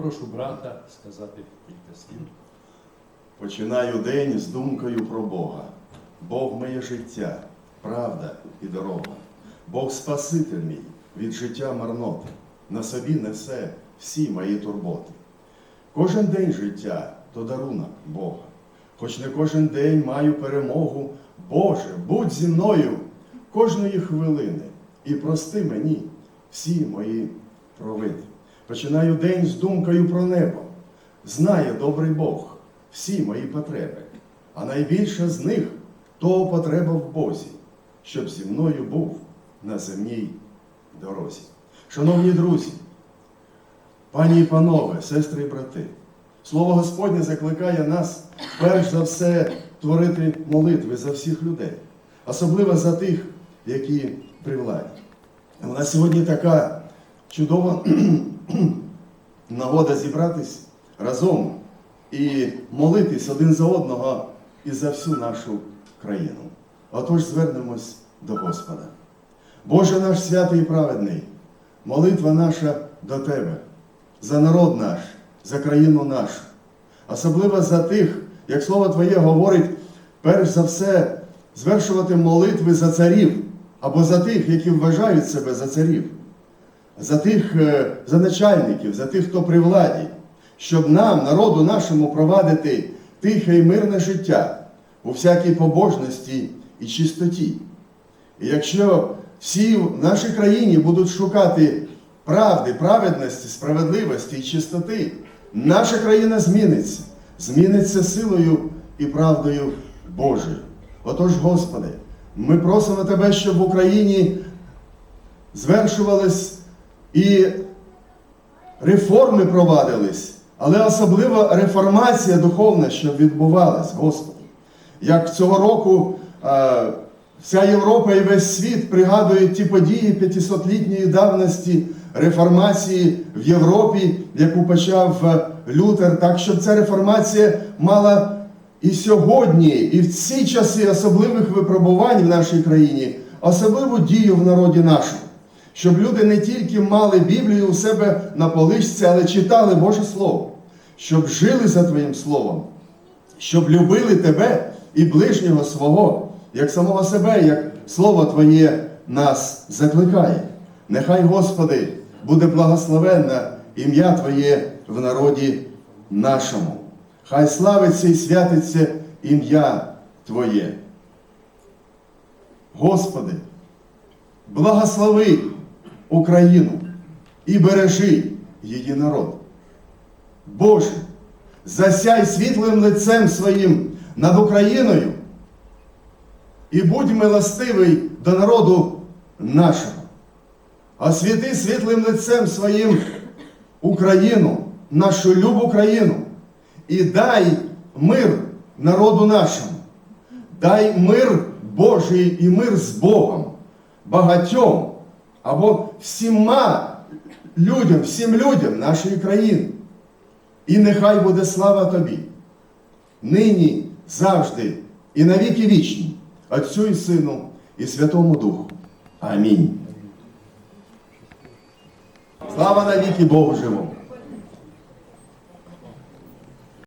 Прошу брата сказати кілька слів. Починаю день з думкою про Бога. Бог моє життя, правда і дорога. Бог Спаситель мій від життя марноти, на собі несе всі мої турботи. Кожен день життя то дарунок Бога. Хоч не кожен день маю перемогу. Боже, будь зі мною кожної хвилини і прости мені всі мої провини. Починаю день з думкою про небо. Знає добрий Бог всі мої потреби, а найбільша з них то потреба в Бозі, щоб зі мною був на земній дорозі. Шановні друзі, пані і панове, сестри і брати, слово Господнє закликає нас перш за все творити молитви за всіх людей, особливо за тих, які при владі. У нас сьогодні така чудова нагода зібратись разом і молитись один за одного і за всю нашу країну. Отож звернемось до Господа. Боже наш святий і праведний, молитва наша до Тебе, за народ наш, за країну нашу, особливо за тих, як слово Твоє говорить, перш за все звершувати молитви за царів або за тих, які вважають себе за царів, за тих, е, за начальників, за тих, хто при владі щоб нам, народу нашому, провадити тихе і мирне життя у всякій побожності і чистоті. І якщо всі в нашій країні будуть шукати правди, праведності, справедливості і чистоти, наша країна зміниться, зміниться силою і правдою Божою. Отож, Господи, ми просимо Тебе, щоб в Україні звершувались і реформи провадились, але особливо реформація духовна, щоб відбувалась, Господи. Як цього року е, вся Європа і весь світ пригадують ті події 500-літньої давності реформації в Європі, яку почав е, Лютер, так щоб ця реформація мала і сьогодні, і в ці часи особливих випробувань в нашій країні, особливу дію в народі нашому щоб люди не тільки мали Біблію у себе на поличці, але читали Боже Слово, щоб жили за Твоїм Словом, щоб любили Тебе і ближнього свого, як самого себе, як Слово Твоє нас закликає. Нехай, Господи, буде благословенне ім'я Твоє в народі нашому. Хай славиться і святиться ім'я Твоє. Господи, благослови Україну і бережи її народ. Боже, засяй світлим лицем своїм над Україною і будь милостивий до народу нашого. Освіти світлим лицем своїм Україну, нашу любу країну, і дай мир народу нашому, дай мир Божий і мир з Богом, багатьом або всіма людям, всім людям нашої країни. І нехай буде слава тобі, нині, завжди, і навіки вічні, Отцю і Сину, і Святому Духу. Амінь. Слава навіки Богу живому!